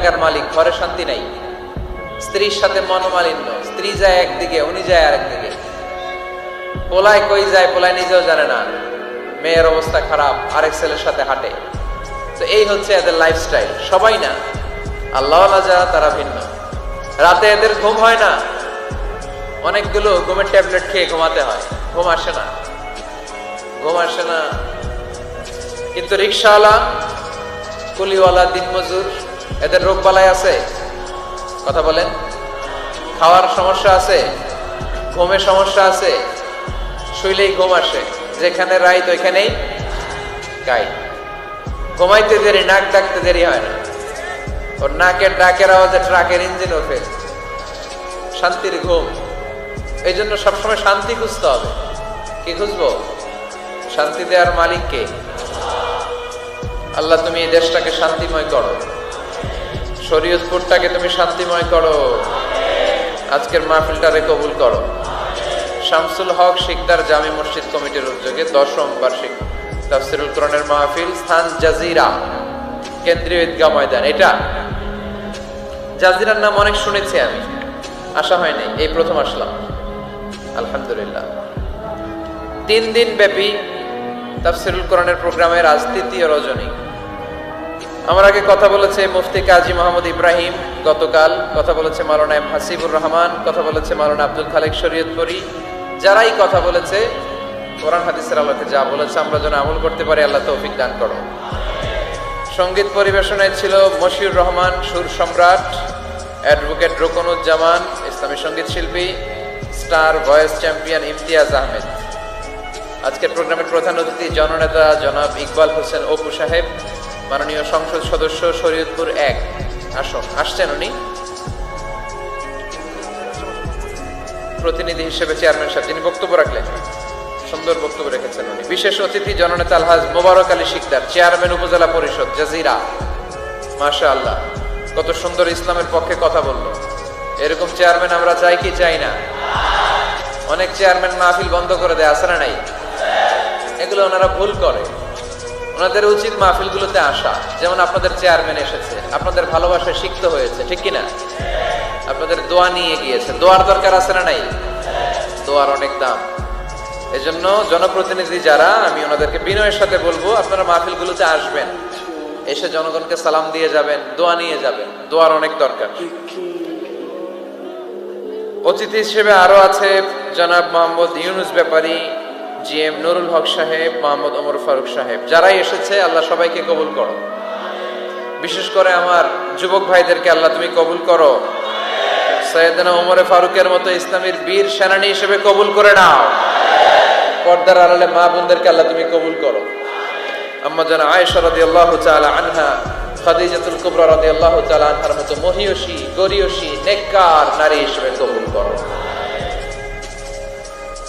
টাকার মালিক, ঘরে শান্তি নাই। স্ত্রীর সাথে মনোমালিন্য, স্ত্রী যায় একদিকে, উনি যায় আরেকদিকে। পোলায় কই যায়, পোলায় নিজেও জানে না। মেয়ের অবস্থা খারাপ, আরেক ছেলের সাথে হাঁটে। তো এই হচ্ছে এদের লাইফস্টাইল সবাই না আল্লাহ যারা, তারা ভিন্ন। রাতে এদের ঘুম হয় না। অনেকগুলো ঘুমের ট্যাবলেট খেয়ে ঘুমাতে হয়। ঘুম আসে না। ঘুম আসে না। কিন্তু রিক্সাওয়ালা, কুলিওয়ালা, দিনমজুর এদের রোগ বালাই আছে? কথা বলেন। খাওয়ার সমস্যা আছে? ঘুমের সমস্যা আছে? শুইলেই ঘুম আসে। যেখানে রাইত, ওইখানেই গাই। ঘুমাইতে দেরি, নাক ডাকতে দেরি হয় না। ওর নাকের ডাকের আওয়াজে ট্রাকের ইঞ্জিন ওঠে। শান্তির ঘুম। এই জন্য সবসময় শান্তি খুঁজতে হবে। কি খুঁজবো? শান্তি দেওয়ার মালিককে আল্লাহ, তুমি এই দেশটাকে শান্তিময় করো। শরীয়তপুরটাকে তুমি শান্তিময় করো। আজকের মাহফিলটারে কবুল করো। শামসুল হক শিকদার জামি মসজিদ কমিটির উদ্যোগে দশম বার্ষিক তাফসিরুল কোরআনের মাহফিল স্থান জাজিরা, কেন্দ্রীয় ঈদগাহ ময়দান। এটা জাজিরার নাম অনেক শুনেছি আমি। আসা হয়নি, এই প্রথম আসলাম। আলহামদুলিল্লাহ। তিন দিন ব্যাপী তাফসিরুল কোরআনের প্রোগ্রামের আজ তৃতীয় রজনী। আমার আগে কথা বলেছে মুফতি কাজী মোহাম্মদ ইব্রাহিম, গতকাল কথা বলেছে মালানা এম হাসিবুর রহমান, কথা বলেছে মালানা আব্দুল খালেক শরীয়তপুরি। যারাই কথা বলেছে, কোরআন হাদিসের আল্লাহকে যা বলেছে আমরা যেন আমল করতে পারি, আল্লাহ তৌফিক দান করো সংগীত পরিবেশনায় ছিল মশিউর রহমান, সুর সম্রাট, অ্যাডভোকেট রোকনুজ্জামান, ইসলামী সংগীত শিল্পী, star voice champion Imtiaz Ahmed. আজকের প্রোগ্রামের প্রধান অতিথি জননেতা জনাব ইকবাল হোসেন অপু সাহেব মাননীয় সংসদ সদস্য শরীয়তপুর এক। আসুন আসছেন উনি। প্রতিনিধি হিসেবে চেয়ারম্যান সাহেব যিনি বক্তব্য রাখলেন। সুন্দর বক্তব্য রেখেছেন উনি। বিশেষ অতিথি জননেতা আলহাজ মোবারক আলী শিকদার, চেয়ারম্যান উপজেলা পরিষদ, জাজিরা। মাশা আল্লাহ কত সুন্দর ইসলামের পক্ষে কথা বলল। এরকম চেয়ারম্যান আমরা চাই কি চাই না? অনেক চেয়ারম্যান মাহফিল বন্ধ করে দেয় আসে না নাই? এগুলো ওনারা ভুল করে। ওনাদের উচিত মাহফিলগুলোতে আসা। যেমন আপনাদের চেয়ারম্যান এসেছে, আপনাদের ভালোবাসায় সিক্ত হয়েছে, ঠিক কিনা? আপনাদের দোয়া নিয়ে গিয়েছে। দোয়ার দরকার আছে না নাই? দোয়ার অনেক দাম। এজন্য জনপ্রতিনিধি যারা, আমি ওনাদেরকে বিনয়ের সাথে বলব, আপনারা মাহফিলগুলোতে আসবেন। এসে জনগণকে সালাম দিয়ে যাবেন, দোয়া নিয়ে যাবেন। দোয়ার অনেক দরকার। অতিথি হিসেবে আরও আছে জনাব মোহাম্মদ ইউনুস ব্যাপারী। জি এম নুরুল হক সাহেব, মোহাম্মদ ওমর ফারুক সাহেব। যারাই এসেছে, আল্লাহ সবাইকে কবুল করো। বিশেষ করে আমার যুবক ভাইদেরকে আল্লাহ তুমি কবুল করো। সৈয়দনা ওমরে ফারুকের মতো ইসলামের বীর সেনানী হিসেবে কবুল করে নাও। পর্দার আড়ালে মা বোনদেরকে আল্লাহ তুমি কবুল করো। আম্মা জানা আয়েশা রাদিয়াল্লাহু তাআলা আনহা, খাদিজাতুল কুবরা আল্লাহ তাআলা আনহার মতো মহিয়সী, গরিয়সী, নেককার নারী হিসেবে কবুল করো।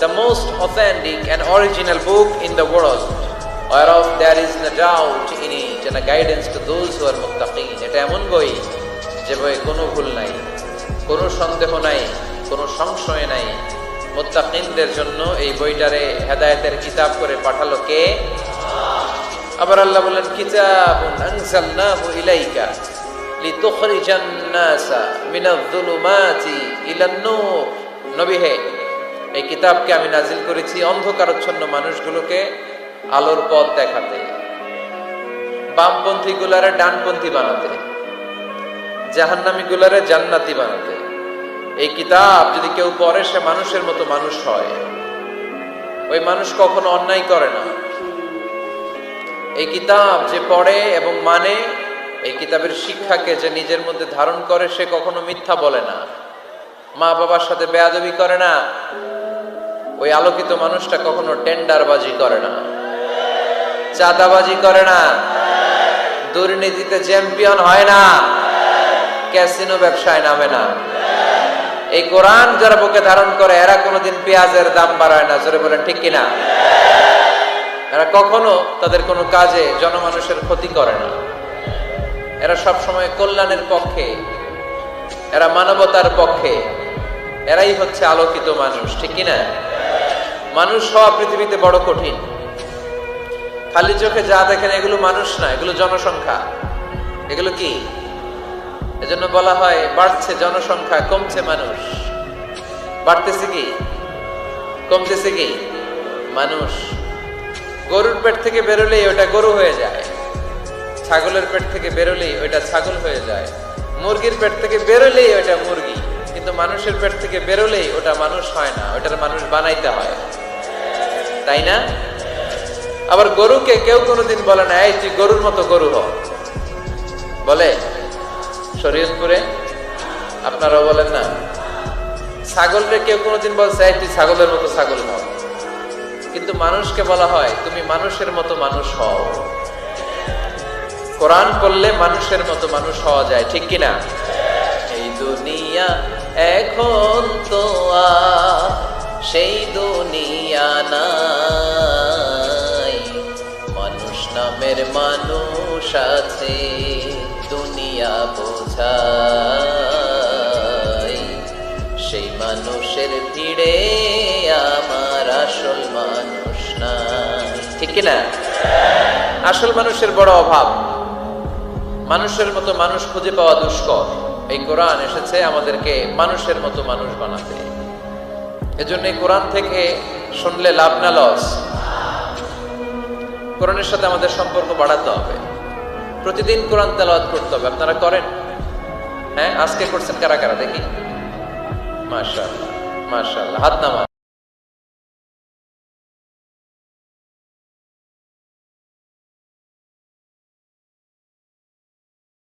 the most authentic and original book in the world, whereof there is no doubt in it and a guidance to those who are muttaqin. এটা এমন বই যে বইয়ে কোনো ভুল নাই কোনো সন্দেহ নাই কোনো সংশয় নাই। মুত্তাকিনদের জন্য এই বইটারে হেদায়েতের কিতাব করে পাঠালো কে? আবার আল্লাহ বললেন কিতাবুন আনজালনাহু ইলাইকা লিতুখরিজান নাসা মিনায-যুলুমাতি ইলান-নূর। নবী হে এই কিতাবকে আমি নাজিল করেছি অন্ধকারচ্ছন্ন মানুষগুলোকে আলোর পথ দেখাতে বামপন্থী গুলারে ডানপন্থী বানাতে জাহান্নামী গুলারে জান্নাতি বানাতে। এই কিতাব যদি কেউ পড়ে, সে মানুষের মতো মানুষ হয়। ওই মানুষ কখনো অন্যায় করে না। এই কিতাব যে পড়ে এবং মানে এই কিতাবের শিক্ষাকে যে নিজের মধ্যে ধারণ করে, সে কখনো মিথ্যা বলে না। মা বাবার সাথে বেয়াদবি করে না। ওই আলোকিত মানুষটা কখনো টেন্ডারবাজি করে না। চাঁদাবাজি করে না। দুর্নীতিতে চ্যাম্পিয়ন হয় না। ক্যাসিনো ব্যবসায় নামে না। এই কোরআন যারা বুকে ধারণ করে, এরা কোনোদিন পেঁয়াজের দাম বাড়ায় না। জোরে বলেন, ঠিক কিনা? এরা কখনো তাদের কোনো কাজে জনমানুষের ক্ষতি করে না। এরা সব সময় কল্যাণের পক্ষে। এরা মানবতার পক্ষে। এরাই হচ্ছে আলোকিত মানুষ, ঠিক কিনা? মানুষ হওয়া পৃথিবীতে বড় কঠিন। খালি চোখে যা দেখেন, এগুলো মানুষ না, এগুলো জনসংখ্যা। এগুলো কি? এজন্য বলা হয়, বাড়ছে জনসংখ্যা, কমছে মানুষ। বাড়তেছে কি? কমতেছে কি? মানুষ। গরুর পেট থেকে বেরোলেই ওটা গরু হয়ে যায়। ছাগলের পেট থেকে বেরোলেই ওইটা ছাগল হয়ে যায়। মুরগির পেট থেকে বেরোলেই ওটা মুরগি। কিন্তু মানুষের পেট থেকে বেরোলেই ওটা মানুষ হয় না, ওটার মানুষ বানাইতে হয়। তাই না? আবার গরুকে কেউ কোনোদিন বলে না, এই, তুই গরুর মতো গরু হ। বলে? শরীয়তপুরে আপনারাও বলেন না। ছাগলরে কেউ কোনোদিন বলছে, এই, তুই ছাগলের মতো ছাগল হও কিন্তু মানুষকে বলা হয়, তুমি মানুষের মতো মানুষ হও। কোরআন পড়লে মানুষের মতো মানুষ হওয়া যায়, ঠিক কিনা এই দুনিয়া এখন তো সেই দুনিয়া নাই নামের মানুষ আছে, দুনিয়া বোঝাই সেই মানুষের ভিড়ে আমার আসল মানুষ নাই। ঠিক কিনা? আসল মানুষের বড় অভাব। মানুষের মতো মানুষ খুঁজে পাওয়া দুষ্কর। এই কোরআন এসেছে আমাদেরকে মানুষের মতো মানুষ বানাতে। এজন্য কোরআন থেকে শুনলে লাভ না, লস। কোরআনের সাথে আমাদের সম্পর্ক বাড়াতে হবে। প্রতিদিন কোরআন তেলাওয়াত করতে হবে। আপনারা করেন? হ্যাঁ আজকে করছেন কারা কারা? দেখি। মাশাল্লাহ মাশাআল্লাহ। হাত নামা